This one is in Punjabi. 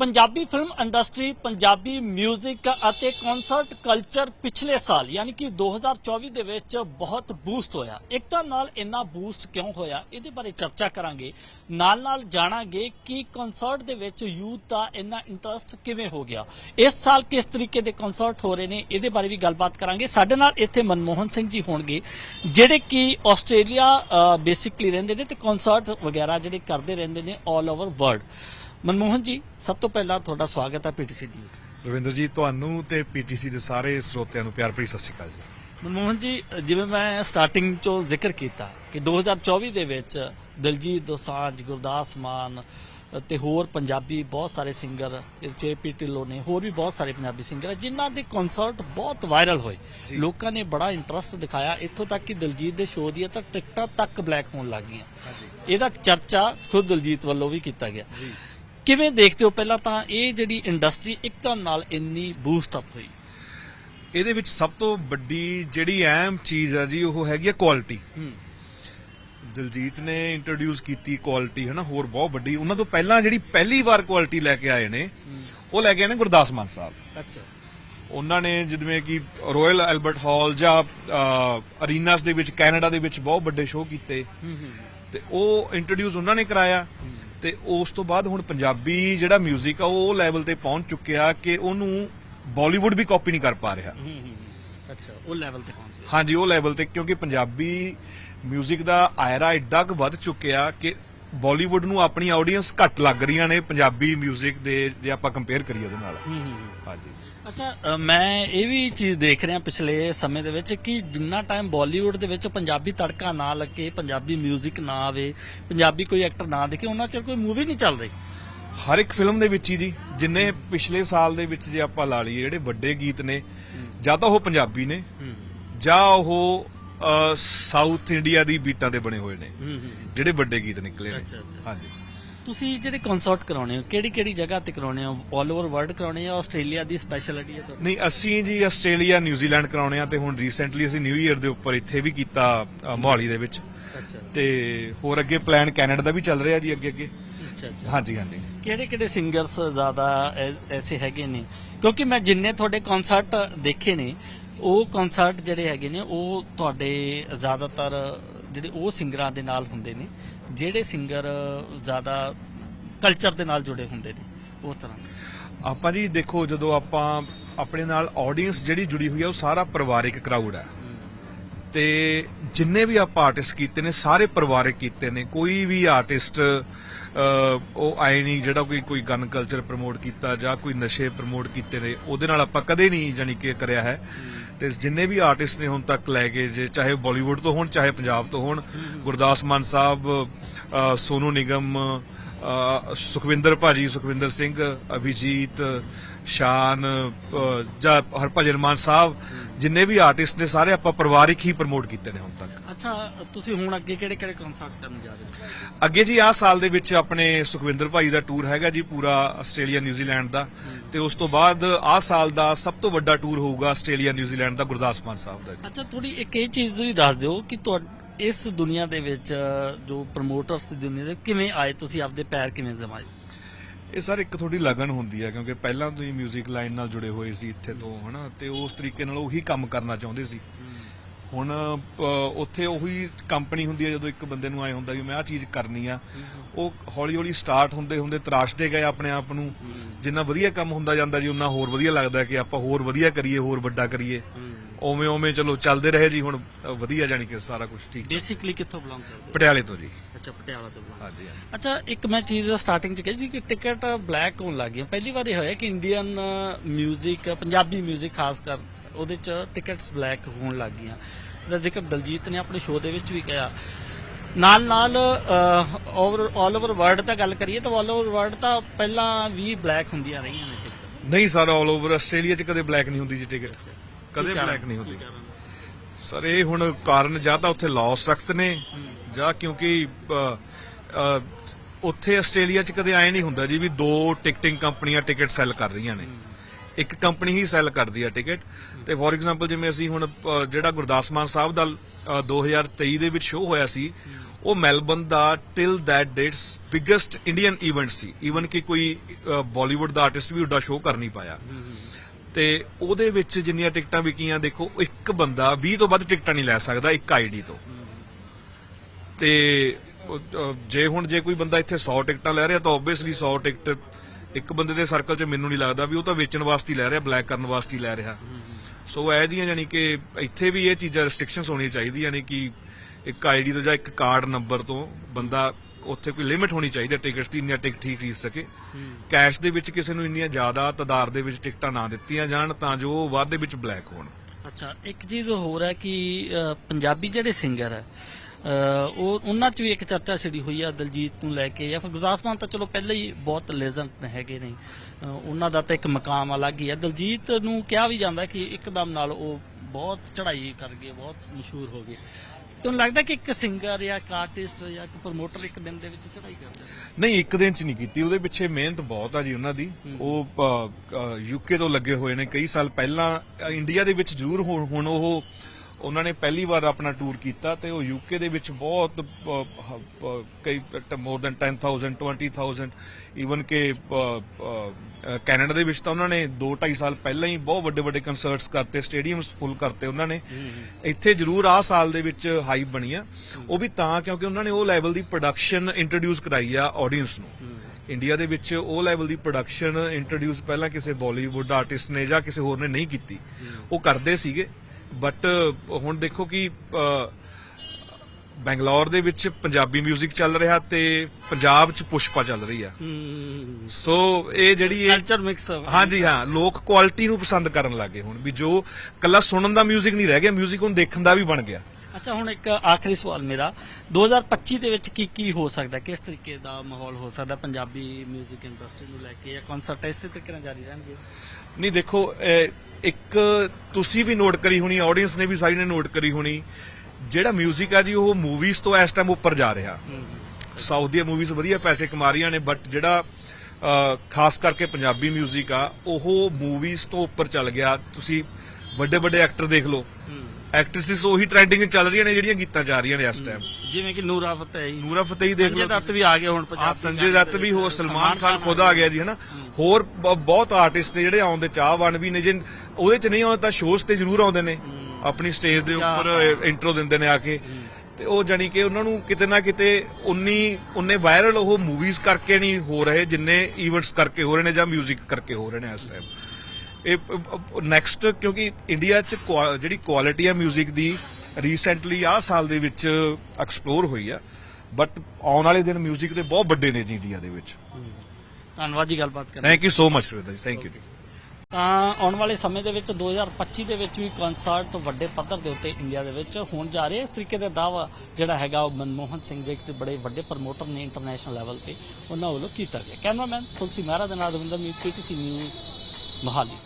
ਪੰਜਾਬੀ ਫਿਲਮ ਇੰਡਸਟਰੀ ਪੰਜਾਬੀ 뮤직 ਅਤੇ ਕਨਸਰਟ ਕਲਚਰ ਪਿਛਲੇ ਸਾਲ ਯਾਨੀ ਕਿ 2024 ਦੇ ਵਿੱਚ ਬਹੁਤ ਬੂਸਟ ਹੋਇਆ ਇੱਕ ਤਾਂ ਨਾਲ ਇੰਨਾ ਬੂਸਟ ਕਿਉਂ ਹੋਇਆ ਇਹਦੇ ਬਾਰੇ ਚਰਚਾ ਕਰਾਂਗੇ ਨਾਲ ਨਾਲ ਜਾਣਾਂਗੇ ਕਿ ਕਨਸਰਟ ਦੇ ਵਿੱਚ ਯੂਥ ਦਾ ਇੰਨਾ ਇੰਟਰਸਟ ਕਿਵੇਂ ਹੋ ਗਿਆ ਇਸ ਸਾਲ ਕਿਸ ਤਰੀਕੇ ਦੇ ਕਨਸਰਟ ਹੋ ਰਹੇ ਨੇ ਇਹਦੇ ਬਾਰੇ ਵੀ ਗੱਲਬਾਤ ਕਰਾਂਗੇ ਸਾਡੇ ਨਾਲ ਇੱਥੇ ਮਨਮੋਹਨ ਸਿੰਘ ਜੀ ਹੋਣਗੇ ਜਿਹੜੇ ਕਿ ਆਸਟ੍ਰੇਲੀਆ ਬੇਸਿਕਲੀ ਰਹਿੰਦੇ ਨੇ ਤੇ ਕਨਸਰਟ ਵਗੈਰਾ ਜਿਹੜੇ ਕਰਦੇ ਰਹਿੰਦੇ ਨੇ 올 ਓਵਰ ਵਰਲਡ ਮਨਮੋਹਨ ਜੀ ਸਭ ਤੋਂ ਪਹਿਲਾਂ ਤੁਹਾਡਾ ਸਵਾਗਤ ਹੈ ਪੀਟੀਸੀ ਦੀ ਰਵਿੰਦਰ ਜੀ ਤੁਹਾਨੂੰ ਤੇ ਪੀਟੀਸੀ ਦੇ ਸਾਰੇ ਸਰੋਤਿਆਂ ਨੂੰ ਪਿਆਰ ਭਰੀ ਸਤਿ ਸ਼੍ਰੀ ਅਕਾਲ ਜੀ। ਮਨਮੋਹਨ ਜੀ ਜਿਵੇਂ ਮੈਂ ਸਟਾਰਟਿੰਗ ਚੋਂ ਜ਼ਿਕਰ ਕੀਤਾ ਕਿ 2024 ਦੇ ਵਿੱਚ ਦਿਲਜੀਤ ਦੋਸਾਂਝ ਗੁਰਦਾਸ ਮਾਨ ਤੇ ਹੋਰ ਪੰਜਾਬੀ ਬਹੁਤ ਸਾਰੇ ਸਿੰਗਰ ਚੇਪੀ ਢਿੱਲੋਂ ਨੇ ਹੋਰ ਵੀ ਬਹੁਤ ਸਾਰੇ ਪੰਜਾਬੀ ਸਿੰਗਰ ਜਿਨ੍ਹਾਂ ਦੇ ਕਨਸਰਟ ਬਹੁਤ ਵਾਇਰਲ ਹੋਏ। ਲੋਕਾਂ ਨੇ ਬੜਾ ਇੰਟਰਸਟ ਦਿਖਾਇਆ। ਇੱਥੋਂ ਤੱਕ ਕਿ ਦਿਲਜੀਤ ਦੇ ਸ਼ੋਅ ਦੀਆਂ ਤਾਂ ਟਿਕਟਾਂ ਤੱਕ ਬਲੈਕ ਹੋਣ ਲੱਗ ਗਈਆਂ। ਇਹਦਾ ਚਰਚਾ ਖੁਦ ਦਿਲਜੀਤ ਵੱਲੋਂ ਵੀ ਕੀਤਾ ਗਿਆ। ਕਿਵੇਂ ਦੇਖਦੇ ਹੋ ਪਹਿਲਾਂ ਤਾਂ ਇਹ ਜਿਹੜੀ ਇੰਡਸਟਰੀ ਇੱਕਦਮ ਨਾਲ ਇੰਨੀ ਬੂਸਟ ਅਪ ਹੋਈ? ਇਹਦੇ ਵਿੱਚ ਸਭ ਤੋਂ ਵੱਡੀ ਜਿਹੜੀ ਅਹਿਮ ਚੀਜ਼ ਆ ਜੀ ਉਹ ਹੈਗੀ ਆ ਕੁਆਲਿਟੀ ਹੂੰ। ਦਿਲਜੀਤ ਨੇ ਇੰਟਰੋਡਿਊਸ ਕੀਤੀ ਕੁਆਲਿਟੀ ਹਨਾ ਹੋਰ ਬਹੁਤ ਵੱਡੀ। ਉਹਨਾਂ ਤੋਂ ਪਹਿਲਾਂ ਜਿਹੜੀ ਪਹਿਲੀ ਵਾਰ ਕੁਆਲਿਟੀ ਲੈ ਕੇ ਆਏ ਨੇ ਉਹ ਲੈ ਕੇ ਆਏ ਨੇ ਗੁਰਦਾਸ ਮਾਨ ਸਾਹਿਬ। ਅੱਛਾ। ਉਹਨਾਂ ਨੇ ਜਿਵੇਂ ਕਿ ਰਾਇਲ ਐਲਬਰਟ ਹਾਲ ਜਾਂ ਅਰੀਨਾਸ ਦੇ ਵਿੱਚ ਕੈਨੇਡਾ ਦੇ ਵਿੱਚ ਬਹੁਤ ਵੱਡੇ ਸ਼ੋਅ ਕੀਤੇ। ਹੂੰ ਹੂੰ। ਤੇ ਉਹ ਇੰਟਰੋਡਿਊਸ ਉਹਨਾਂ ਨੇ ਕਰਾਇਆ। ਤੇ ਉਸ ਤੋਂ ਬਾਅਦ ਹੁਣ ਪੰਜਾਬੀ ਜਿਹੜਾ 뮤직 ਆ ਉਹ ਲੈਵਲ ਤੇ ਪਹੁੰਚ ਚੁੱਕਿਆ ਕਿ ਉਹਨੂੰ ਬਾਲੀਵੁੱਡ ਵੀ ਕਾਪੀ ਨਹੀਂ ਕਰ ਪਾ ਰਿਹਾ ਹੂੰ ਹੂੰ ਅੱਛਾ ਉਹ ਲੈਵਲ ਤੇ ਪਹੁੰਚ ਗਏ ਹਾਂਜੀ ਉਹ ਲੈਵਲ ਤੇ ਕਿਉਂਕਿ ਪੰਜਾਬੀ 뮤직 ਦਾ ਆਇਰਾ ਐਡਾ ਕੁ ਵੱਧ ਚੁੱਕਿਆ ਕਿ ਬਾਲੀਵੁੱਡ ਨੂੰ ਆਪਣੀ ਆਡੀਅנס ਘੱਟ ਲੱਗ ਰਹੀਆਂ ਨੇ ਪੰਜਾਬੀ 뮤직 ਦੇ ਜੇ ਆਪਾਂ ਕੰਪੇਅਰ ਕਰੀਏ ਉਹਦੇ ਨਾਲ। ਹਾਂਜੀ। ਅੱਛਾ ਮੈਂ ਇਹ ਵੀ ਚੀਜ਼ ਦੇਖ ਰਿਹਾ ਪਿਛਲੇ ਸਮੇਂ ਦੇ ਵਿੱਚ ਕਿ ਜਿੰਨਾ ਟਾਈਮ ਬਾਲੀਵੁੱਡ ਦੇ ਵਿੱਚ ਪੰਜਾਬੀ ਤੜਕਾ ਨਾ ਲੱਗੇ ਪੰਜਾਬੀ 뮤직 ਨਾ ਆਵੇ ਪੰਜਾਬੀ ਕੋਈ ਐਕਟਰ ਨਾ ਦੇਖੇ ਉਹਨਾਂ ਚਿਰ ਕੋਈ ਮੂਵੀ ਨਹੀਂ ਚੱਲ ਰਹੀ। ਹਰ ਇੱਕ ਫਿਲਮ ਦੇ ਵਿੱਚ ਹੀ ਜੀ ਜਿੰਨੇ ਪਿਛਲੇ ਸਾਲ ਦੇ ਵਿੱਚ ਜੇ ਆਪਾਂ ਲਾ ਲਈਏ ਜਿਹੜੇ ਵੱਡੇ ਗੀਤ ਨੇ ਜਾਂ ਤਾਂ ਉਹ ਪੰਜਾਬੀ ਨੇ ਜਾਂ ਉਹ ਸਾਊਥ ਇੰਡੀਆ ਦੀ ਬੀਟਾਂ ਦੇ ਬਣੇ ਹੋਏ ਨੇ। ਜਿਹੜੇ ਵੱਡੇ ਗੀਤ ਨਿਕਲੇ ਨੇ। ਹਾਂਜੀ। ਤੁਸੀਂ ਜਿਹੜੇ ਕਨਸਰਟ ਕਰਾਉਣੇ ਹੋ ਕਿਹੜੀ ਕਿਹੜੀ ਜਗ੍ਹਾ ਤੇ ਕਰਾਉਣੇ ਹੋ? 올 ਓਵਰ ਵਰਲਡ ਕਰਾਉਣੇ ਆ ਆਸਟ੍ਰੇਲੀਆ ਦੀ ਸਪੈਸ਼ਲਿਟੀ ਹੈ ਤੁਹਾਡੀ? ਨਹੀਂ ਅਸੀਂ ਜੀ ਆਸਟ੍ਰੇਲੀਆ ਨਿਊਜ਼ੀਲੈਂਡ ਕਰਾਉਣੇ ਆ ਤੇ ਹੁਣ ਰੀਸੈਂਟਲੀ ਅਸੀਂ ਨਿਊ ਈਅਰ ਦੇ ਉੱਪਰ ਇੱਥੇ ਵੀ ਕੀਤਾ ਮੋਹਾਲੀ ਦੇ ਵਿੱਚ। ਅੱਛਾ। ਤੇ ਹੋਰ ਅੱਗੇ ਪਲਾਨ ਕੈਨੇਡਾ ਦਾ ਵੀ ਚੱਲ ਰਿਹਾ ਜੀ ਅੱਗੇ ਅੱਗੇ ਹਾਂਜੀ ਹਾਂਜੀ। ਕਿਹੜੇ ਕਿਹੜੇ ਸਿੰਗਰਸ ਜ਼ਿਆਦਾ ਐਸੇ ਹੈਗੇ ਨੇ? ਕਿਉਂਕਿ ਮੈਂ ਜਿੰਨੇ ਤੁਹਾਡੇ ਕਨਸਰਟ ਦੇਖੇ ਨੇ ਉਹ ਕਨਸਰਟ ਜਿਹੜੇ ਹੈਗੇ ਨੇ ਉਹ ਤੁਹਾਡੇ ਜ਼ਿਆਦਾਤਰ ਜਿਹੜੇ ਉਹ ਸਿੰਗਰਾਂ ਦੇ ਨਾਲ ਹੁੰਦੇ ਨੇ, ਜਿਹੜੇ ਸਿੰਗਰ ਜ਼ਿਆਦਾ ਕਲਚਰ ਦੇ ਨਾਲ ਜੁੜੇ ਹੁੰਦੇ ਨੇ ਉਸ ਤਰ੍ਹਾਂ ਆਪਾਂ ਜੀ ਦੇਖੋ, ਜਦੋਂ ਆਪਾਂ ਆਪਣੇ ਨਾਲ ਆਡੀਅנס ਜਿਹੜੀ ਜੁੜੀ ਹੋਈ ਹੈ ਉਹ ਸਾਰਾ ਪਰਿਵਾਰਿਕ ਕਰਾਊਡ ਹੈ ਤੇ ਜਿੰਨੇ ਵੀ ਆਪਾਂ ਆਰਟਿਸਟ ਕੀਤੇ ਨੇ ਸਾਰੇ ਪਰਿਵਾਰਕ ਕੀਤੇ ਨੇ ਕੋਈ ਵੀ ਆਰਟਿਸਟ ਉਹ ਆਏ ਨਹੀਂ ਜਿਹੜਾ ਕੋਈ ਕੋਈ ਗਨ ਕਲਚਰ ਪ੍ਰਮੋਟ ਕੀਤਾ ਜਾਂ ਕੋਈ ਨਸ਼ੇ ਪ੍ਰਮੋਟ ਕੀਤੇ ਨੇ ਉਹਦੇ ਨਾਲ ਆਪਾਂ ਕਦੇ ਨਹੀਂ ਜਾਨੀ ਕਿ ਕਰਿਆ ਹੈ। ਤੇ ਜਿੰਨੇ ਵੀ ਆਰਟਿਸਟ ਨੇ ਹੁਣ ਤੱਕ ਲੈ ਕੇ ਜੇ ਚਾਹੇ ਬਾਲੀਵੁੱਡ ਤੋਂ ਹੋਣ ਚਾਹੇ ਪੰਜਾਬ ਤੋਂ ਹੋਣ ਗੁਰਦਾਸ ਮਾਨ ਸਾਹਿਬ ਅ, ਸੋਨੂ ਨਿਗਮ ਸੁਖਵਿੰਦਰ ਭਾਜੀ ਸੁਖਵਿੰਦਰ ਸਿੰਘ ਅਭਿਜੀਤ ਸ਼ਾਨ ਜਾਂ ਹਰਭਜਨ ਮਾਨ ਸਾਹਿਬ ਜਿੰਨੇ ਵੀ ਆਰਟਿਸਟ ਨੇ ਸਾਰੇ ਆਪਾਂ ਪਰਿਵਾਰਿਕ ਹੀ ਪ੍ਰਮੋਟ ਕੀਤੇ ਨੇ ਹੁਣ ਤੱਕ। ਅੱਛਾ ਤੁਸੀਂ ਹੁਣ ਅੱਗੇ ਕਿਹੜੇ ਕਿਹੜੇ ਕਨਸਰਟ ਕਰਨ ਜਾ ਰਹੇ ਹੋ? ਅੱਗੇ ਜੀ ਆਹ ਸਾਲ ਦੇ ਵਿੱਚ ਆਪਣੇ ਸੁਖਵਿੰਦਰ ਭਾਈ ਦਾ ਟੂਰ ਹੈਗਾ ਜੀ ਪੂਰਾ ਆਸਟ੍ਰੇਲੀਆ ਨਿਊਜ਼ੀਲੈਂਡ ਦਾ। ਤੇ ਉਸ ਤੋਂ ਬਾਅਦ ਆਹ ਸਾਲ ਦਾ ਸਭ ਤੋਂ ਵੱਡਾ ਟੂਰ ਹੋਊਗਾ ਆਸਟ੍ਰੇਲੀਆ ਨਿਊਜ਼ੀਲੈਂਡ ਦਾ ਗੁਰਦਾਸ ਮਾਨ ਸਾਹਿਬ ਦਾ ਜੀ। ਅੱਛਾ ਥੋੜੀ ਇੱਕ ਇਹ ਚੀਜ਼ ਵੀ ਦੱਸ ਦਿਓ ਕਿ ਇਸ ਦੁਨੀਆ ਦੇ ਵਿੱਚ ਜੋ ਪ੍ਰਮੋਟਰਸ ਦੀ ਦੁਨੀਆ ਦੇ ਕਿਵੇਂ ਆਏ ਤੁਸੀਂ ਆਪਦੇ ਪੈਰ ਕਿਵੇਂ ਜਮਾਏ? ਇਹ ਸਰ ਇੱਕ ਥੋੜੀ ਲਗਨ ਹੁੰਦੀ ਹੈ ਕਿਉਂਕਿ ਪਹਿਲਾਂ ਤੋਂ ਹੀ 뮤직 ਲਾਈਨ ਨਾਲ ਜੁੜੇ ਹੋਏ ਸੀ ਇੱਥੇ ਤੋਂ ਹਨਾ? ਤੇ ਉਸ ਤਰੀਕੇ ਨਾਲ ਉਹੀ ਕੰਮ ਕਰਨਾ ਚਾਹੁੰਦੇ ਸੀ। ਹੁਣ ਅ, ਉੱਥੇ ਉਹੀ ਕੰਪਨੀ ਹੁੰਦੀ ਹੈ ਜਦੋਂ ਇੱਕ ਬੰਦੇ ਨੂੰ ਆਏ ਹੁੰਦਾ ਕਿ ਮੈਂ ਆਹ ਚੀਜ਼ ਕਰਨੀ ਆ। ਉਹ ਹੌਲੀ ਹੌਲੀ ਸਟਾਰਟ ਹੁੰਦੇ ਹੁੰਦੇ ਤਰਾਸ਼ਦੇ ਗਏ ਆਪਣੇ ਆਪ ਨੂੰ। ਜਿੰਨਾ ਵਧੀਆ ਕੰਮ ਹੁੰਦਾ ਜਾਂਦਾ ਜੀ ਉਨਾ ਹੋਰ ਵਧੀਆ ਲੱਗਦਾ ਕਿ ਆਪਾਂ ਹੋਰ ਵਧੀਆ ਕਰੀਏ ਹੋਰ ਵੱਡਾ ਕਰੀਏ। ਓਵੇਂ ਓਵੇਂ ਚਲੋ ਚੱਲਦੇ ਰਹੇ ਜੀ ਹੁਣ ਅ, ਵਧੀਆ ਜਾਣੀ ਕਿ ਸਾਰਾ ਕੁਝ ਠੀਕ ਚੱਲ- ਬੇਸਿਕਲੀ ਕਿੱਥੋਂ ਬਿਲੋਂਗ ਕਰਦੇ ਹੋ? ਪਟਿਆਲੇ ਤੋਂ ਜੀ ਅੱਛਾ ਪਟਿਆਲਾ ਤੋਂ belong ਹਾਂਜੀ ਹਾਂਜੀ। ਅੱਛਾ ਇੱਕ ਮੈਂ ਚੀਜ਼ ਸਟਾਰਟਿੰਗ ਚ ਕਹੀ ਸੀ ਕਿ ਟਿਕਟ ਬਲੈਕ ਹੋਣ ਲੱਗ ਗਈ ਪਹਿਲੀ ਵਾਰ ਇਹ ਹੋਇਆ ਕਿ ਇੰਡੀਅਨ 뮤직 ਪੰਜਾਬੀ 뮤직 ਖਾਸ ਕਰ ਉਹਦੇ ਚ ਟਿਕਟਸ ਬਲੈਕ ਹੋਣ ਲੱਗ ਗਈਆਂ ਦਾ ਜ਼ਿਕਰ ਦਲਜੀਤ ਨੇ ਆਪਣੇ ਸ਼ੋਅ ਦੇ ਵਿੱਚ ਵੀ ਕਿਹਾ ਨਾਲ ਨਾਲ ਓਵਰ ਆਲ ਓਵਰ ਵਰਲਡ ਤਾਂ ਗੱਲ ਕਰੀਏ ਤਾਂ ਆਲ ਓਵਰ ਵਰਲਡ ਤਾਂ ਪਹਿਲਾਂ ਵੀ ਬਲੈਕ ਹੁੰਦੀਆਂ ਰਹੀਆਂ ਨੇ ticket। ਨਹੀਂ ਸਰ ਆਲ ਓਵਰ ਆਸਟ੍ਰੇਲੀਆ 'ਚ ਕਦੇ ਬਲੈਕ ਨਹੀਂ ਹੁੰਦੀ ਜੀ ਟਿਕਟ ਕਦੇ? ਬਲੈਕ ਨਹੀਂ ਹੁੰਦੀ? ਸਰ ਇਹ ਹੁਣ ਕਾਰਨ ਜਾਂ ਤਾਂ ਉੱਥੇ ਲਾਅ ਸਖਤ ਨੇ ਜਾਂ ਕਿਉਂਕਿ ਉੱਥੇ ਆਸਟ੍ਰੇਲੀਆ 'ਚ ਕਦੇ ਆਏ ਨਹੀਂ ਹੁੰਦਾ ਜੀ ਵੀ ਦੋ ਟਿਕਟਿੰਗ ਕੰਪਨੀਆਂ ਟਿਕਟ ਸੈੱਲ ਕਰ ਰਹੀਆਂ ਨੇ। ਇੱਕ ਕੰਪਨੀ ਹੀ ਸੈੱਲ ਕਰਦੀ ਆ ਟਿਕਟ। ਤੇ ਫੋਰ ਐਗਜ਼ਾਮਪਲ ਜਿਵੇਂ ਅਸੀਂ ਹੁਣ ਜਿਹੜਾ ਗੁਰਦਾਸ ਮਾਨ ਸਾਹਿਬ ਦਾ ਅ, 2023 ਦੇ ਵਿੱਚ ਸ਼ੋਅ ਹੋਇਆ ਸੀ ਉਹ Melbourne the till that dates biggest Indian event C. Even ਕਿ ਕੋਈ ਬਾਲੀਵੁੱਡ ਦਾ ਆਰਟਿਸਟ ਵੀ ਉੱਡਾ ਸ਼ੋਅ ਕਰ ਨਹੀਂ ਪਾਇਆ। ਤੇ ਉਹਦੇ ਵਿੱਚ ਜਿੰਨੀਆਂ ਟਿਕਟਾਂ ਵਿਕੀਆਂ, ਦੇਖੋ, ਇੱਕ ਬੰਦਾ 20 ਤੋਂ ਵੱਧ ਟਿਕਟਾਂ ਨਹੀਂ ਲੈ ਸਕਦਾ ਇੱਕ ਆਈਡੀ ਤੋਂ। ਤੇ ਜੇ ਹੁਣ ਜੇ ਕੋਈ ਬੰਦਾ ਇੱਥੇ 100 ਟਿਕਟਾਂ ਲੈ ਰਿਹਾ, ਤਾਂ ਆਬਵੀਅਸਲੀ 100 ਟਿਕਟ ਇੱਕ ਬੰਦੇ ਦੇ ਸਰਕਲ 'ਚ ਮੈਨੂੰ ਨਹੀਂ ਲੱਗਦਾ ਵੀ ਉਹ ਤਾਂ ਵੇਚਣ ਵਾਸਤੇ ਲੈ ਰਿਹਾ ਬਲੈਕ ਕਰਨ ਵਾਸਤੇ ਲੈ ਰਿਹਾ। ਸੋ ਇਹ ਜੀਆਂ ਯਾਨੀ ਕਿ ਇੱਥੇ ਵੀ ਇਹ ਚੀਜ਼ਾਂ ਰੈਸਟ੍ਰਿਕਸ਼ਨਸ ਹੋਣੀਆਂ ਚਾਹੀਦੀਆਂ ਨੇ ਕਿ ਇੱਕ ਆਈਡੀ ਤੋਂ ਜਾਂ ਇੱਕ ਕਾਰਡ ਨੰਬਰ ਤੋਂ ਬੰਦਾ ਉੱਥੇ ਕੋਈ ਲਿਮਿਟ ਹੋਣੀ ਚਾਹੀਦੀ ਹੈ ਟਿਕਟਸ ਦੀ ਇੰਨੀਆਂ ਟਿਕਟ ਹੀ ਖਰੀਦ ਸਕੇ। ਕੈਸ਼ ਦੇ ਵਿੱਚ ਕਿਸੇ ਨੂੰ ਇੰਨੀਆਂ ਜ਼ਿਆਦਾ ਤਾਦਾਦ ਦੇ ਵਿੱਚ ਟਿਕਟਾਂ ਨਾ ਦਿੱਤੀਆਂ ਜਾਣ ਤਾਂ ਜੋ ਉਹ ਬਾਅਦ ਦੇ ਵਿੱਚ ਬਲੈਕ ਹੋਣ। ਅੱਛਾ ਇੱਕ ਚੀਜ਼ ਹੋਰ ਹੈ ਕਿ ਪੰਜਾਬੀ ਜਿਹੜੇ ਸਿੰਗਰ ਹੈ ਉਹ ਉਹਨਾਂ 'ਚ ਵੀ ਇੱਕ ਚਰਚਾ ਛਿੜੀ ਹੋਈ ਆ ਦਲਜੀਤ ਨੂੰ ਲੈ ਕੇ ਜਾਂ ਫਿਰ ਗੁਰਦਾਸ ਮਾਨ ਤਾਂ ਚਲੋ ਪਹਿਲਾਂ ਹੀ ਬਹੁਤ ਲੈਜੈਂਡ ਹੈਗੇ ਨੇ। ਉਹਨਾਂ ਦਾ ਤਾਂ ਇੱਕ ਮਕਾਮ ਅਲੱਗ ਹੀ ਹੈ ਦਲਜੀਤ ਨੂੰ ਕਿਹਾ ਵੀ ਜਾਂਦਾ ਕਿ ਇੱਕਦਮ ਨਾਲ ਉਹ ਬਹੁਤ ਚੜ੍ਹਾਈ ਕਰ ਗਏ ਬਹੁਤ ਮਸ਼ਹੂਰ ਹੋ ਗਏ। ਤੁਹਾਨੂੰ ਲੱਗਦਾ ਕਿ ਇੱਕ ਸਿੰਗਰ ਜਾਂ ਇੱਕ ਆਰਟਿਸਟ ਜਾਂ ਇੱਕ ਪ੍ਰਮੋਟਰ ਇੱਕ ਦਿਨ ਦੇ ਵਿੱਚ ਚੜ੍ਹਾਈ ਕਰਦਾ ਨਹੀਂ ਇੱਕ ਦਿਨ ਚ ਨਹੀਂ ਕੀਤੀ। ਉਹਦੇ ਪਿੱਛੇ ਮਿਹਨਤ ਬਹੁਤ ਆ ਜੀ ਉਹਨਾਂ ਦੀ। ਉਹ ਯੂਕੇ ਤੋਂ ਲੱਗੇ ਹੋਏ ਨੇ। ਕਈ ਸਾਲ ਪਹਿਲਾਂ ਇੰਡੀਆ ਦੇ ਵਿੱਚ ਜ਼ਰੂਰ ਹੁਣ ਉਹ ਉਹਨਾਂ ਨੇ ਪਹਿਲੀ ਵਾਰ ਆਪਣਾ ਟੂਰ ਕੀਤਾ ਤੇ ਉਹ ਯੂਕੇ ਦੇ ਵਿੱਚ ਬਹੁਤ ਕਈ ਮੋਰ ਦੈਨ 10000 20000 ਈਵਨ ਕਿ ਕੈਨੇਡਾ ਦੇ ਵਿੱਚ ਤਾਂ ਉਹਨਾਂ ਨੇ 2.5 ਸਾਲ ਪਹਿਲਾਂ ਹੀ ਬਹੁਤ ਵੱਡੇ ਵੱਡੇ ਕੰਸਰਟਸ ਕਰਤੇ ਸਟੇਡੀਅਮਸ ਫੁੱਲ ਕਰਤੇ ਉਹਨਾਂ ਨੇ। ਇੱਥੇ ਜ਼ਰੂਰ ਆ ਸਾਲ ਦੇ ਵਿੱਚ ਹਾਈਪ ਬਣੀ ਆ। ਉਹ ਵੀ ਤਾਂ ਕਿਉਂਕਿ ਉਹਨਾਂ ਨੇ ਉਹ ਲੈਵਲ ਦੀ ਪ੍ਰੋਡਕਸ਼ਨ ਇੰਟਰੋਡਿਊਸ ਕਰਾਈ ਆ ਆਡੀਅנס ਨੂੰ। ਇੰਡੀਆ ਦੇ ਵਿੱਚ ਉਹ ਲੈਵਲ ਦੀ ਪ੍ਰੋਡਕਸ਼ਨ ਇੰਟਰੋਡਿਊਸ ਪਹਿਲਾਂ ਕਿਸੇ ਬਾਲੀਵੁੱਡ ਆਰਟਿਸਟ ਨੇ ਜਾਂ ਕਿਸੇ ਹੋਰ ਨੇ ਨਹੀਂ ਕੀਤੀ। ਉਹ ਕਰਦੇ ਸੀਗੇ। ਬਟ ਹੁਣ ਦੇਖੋ ਕਿ ਅ, ਬੈਂਗਲੌਰ ਦੇ ਵਿੱਚ ਪੰਜਾਬੀ 뮤직 ਚੱਲ ਰਿਹਾ ਤੇ ਪੰਜਾਬ 'ਚ ਪੁਸ਼ਪਾ ਚੱਲ ਰਹੀ ਆ ਹੂੰ ਸੋ ਇਹ ਜਿਹੜੀ ਇਹ ਕਲਚਰ ਮਿਕਸ ਹਾਂਜੀ ਹਾਂ ਲੋਕ ਕੁਆਲਿਟੀ ਨੂੰ ਪਸੰਦ ਕਰਨ ਲੱਗੇ ਹੁਣ ਵੀ ਜੋ ਕੱਲਾ ਸੁਣਨ ਦਾ 뮤직 ਨਹੀਂ ਰਹਿ ਗਿਆ 뮤직 ਹੁਣ ਦੇਖਣ ਦਾ ਵੀ ਬਣ ਗਿਆ ਅੱਛਾ ਹੁਣ ਇੱਕ ਆਖਰੀ ਸਵਾਲ ਮੇਰਾ। 2025 ਦੇ ਵਿੱਚ ਕੀ ਕੀ ਹੋ ਸਕਦਾ? ਕਿਸ ਤਰੀਕੇ ਦਾ ਮਾਹੌਲ ਹੋ ਸਕਦਾ ਪੰਜਾਬੀ 뮤직 ਇੰਡਸਟਰੀ ਨੂੰ ਲੈ ਕੇ ਜਾਂ ਕਨਸਰਟ ਇਸੇ ਤਰੀਕੇ ਨਾਲ ਜਾਰੀ ਰਹਿਣਗੇ? ਨਹੀਂ ਦੇਖੋ ਇੱਕ ਤੁਸੀਂ ਵੀ ਨੋਟ ਕਰੀ ਹੋਣੀ ਆਡੀਅנס ਨੇ ਵੀ ਸਾਰੀ ਨੇ ਨੋਟ ਕਰੀ ਹੋਣੀ। ਜਿਹੜਾ 뮤직 ਆ ਜੀ ਉਹ ਮੂਵੀਜ਼ ਤੋਂ ਇਸ ਟਾਈਮ ਉੱਪਰ ਜਾ ਰਿਹਾ। ਸਾਊਥ ਦੀਆਂ ਮੂਵੀਜ਼ ਵਧੀਆ ਪੈਸੇ ਕਮਾ ਰਹੀਆਂ ਨੇ ਬਟ ਜਿਹੜਾ ਖਾਸ ਕਰਕੇ ਪੰਜਾਬੀ 뮤직 ਆ ਉਹ ਮੂਵੀਜ਼ ਤੋਂ ਉੱਪਰ ਚੱਲ ਗਿਆ। ਤੁਸੀਂ ਵੱਡੇ ਵੱਡੇ ਐਕਟਰ ਦੇਖ ਲਓ। ਐਕਟ੍ਰੈਸਿਸ ਉਹੀ ਟ੍ਰੈਂਡਿੰਗ ਚੱਲ ਰਹੀਆਂ ਨੇ ਜਿਹੜੀਆਂ ਗੀਤਾਂ ਜਾ ਰਹੀਆਂ ਨੇ ਇਸ ਟਾਈਮ ਜਿਵੇਂ ਕਿ ਨੂਰਾ ਫਤਿਹ ਨੂਰਾ ਫਤਿਹੀ ਦੇਖ ਸੰਜੇ ਲਓ। ਦੱਤ ਵੀ ਆ ਗਏ ਹੁਣ ਆ ਪੰਜਾਬੀ ਸੰਜੇ ਦੱਤ ਵੀ ਹੋ ਸਲਮਾਨ ਖਾਨ ਖੁਦ ਆ ਗਿਆ ਜੀ ਹਨਾ? ਹੋਰ ਬਹੁਤ ਆਰਟਿਸਟ ਨੇ ਜਿਹੜੇ ਆਉਂਦੇ ਚਾਹਵਾਨ ਵੀ ਨੇ। ਜੇ ਉਹਦੇ ਚ ਨਹੀਂ ਆਉਂਦੇ ਤਾਂ ਸ਼ੋਜ਼ ਤੇ ਜ਼ਰੂਰ ਆਉਂਦੇ ਨੇ। ਆਪਣੀ ਸਟੇਜ ਦੇ ਉੱਪਰ ਇੰਟਰੋ ਦਿੰਦੇ ਨੇ ਆ ਕੇ। ਤੇ ਉਹ ਜਾਨੀ ਕਿ ਉਹਨਾਂ ਨੂੰ ਕਿਤੇ ਨਾ ਕਿਤੇ ਉਨੀ ਉਨੇ ਵਾਇਰਲ ਉਹ ਮੂਵੀਜ਼ ਕਰਕੇ ਨਹੀਂ ਹੋ ਰਹੇ ਜਿੰਨੇ ਇਵੈਂਟਸ ਕਰਕੇ ਹੋ ਰਹੇ ਨੇ ਜਾਂ 뮤직 ਕਰਕੇ ਹੋ ਰਹੇ ਨੇ ਇਸ ਟਾਈਮ ਇਹ ਨੈਕਸਟ ਕਿਉਂਕਿ ਇੰਡੀਆ ਚ ਕੁਆ- ਜਿਹੜੀ ਕੁਆਲਿਟੀ ਆ 뮤직 ਦੀ ਰੀਸੈਂਟਲੀ ਆਹ ਸਾਲ ਦੇ ਵਿੱਚ ਐਕਸਪਲੋਰ ਹੋਈ ਆ ਬਟ ਆਉਣ ਵਾਲੇ ਦਿਨ 뮤직 ਦੇ ਬਹੁਤ ਵੱਡੇ ਨੇ ਜੀ ਇੰਡੀਆ ਦੇ ਵਿੱਚ ਧੰਨਵਾਦ ਜੀ ਗੱਲਬਾਤ ਕਰਨ thank you so much Ravinder ji thank you ਜੀ ਤਾਂ ਆਉਣ ਵਾਲੇ ਸਮੇਂ ਦੇ ਵਿੱਚ 2025 ਦੇ ਵਿੱਚ ਵੀ ਕਨਸਰਟ ਵੱਡੇ ਪੱਧਰ ਦੇ ਉੱਤੇ ਇੰਡੀਆ ਦੇ ਵਿੱਚ ਹੋਣ ਜਾ ਰਹੇ ਇਸ ਤਰੀਕੇ ਦਾ ਦਾਵਾ ਜਿਹੜਾ ਹੈਗਾ ਉਹ ਮਨਮੋਹਨ ਸਿੰਘ ਜੀ ਇੱਕ ਬੜੇ ਵੱਡੇ ਪ੍ਰਮੋਟਰ ਨੇ ਇੰਟਰਨੈਸ਼ਨਲ ਲੈਵਲ ਤੇ ਉਹਨਾਂ ਵੱਲੋਂ ਕੀਤਾ ਗਿਆ ਕੈਮਰਾਮੈਨ ਤੁਲਸੀ ਮਹਿਰਾ ਦੇ ਨਾਲ ਰਵਿੰਦਰ ਮੀਤ ਪੀਟੀਸੀ ਨਿਊਜ਼ ਮੋਹਾਲੀ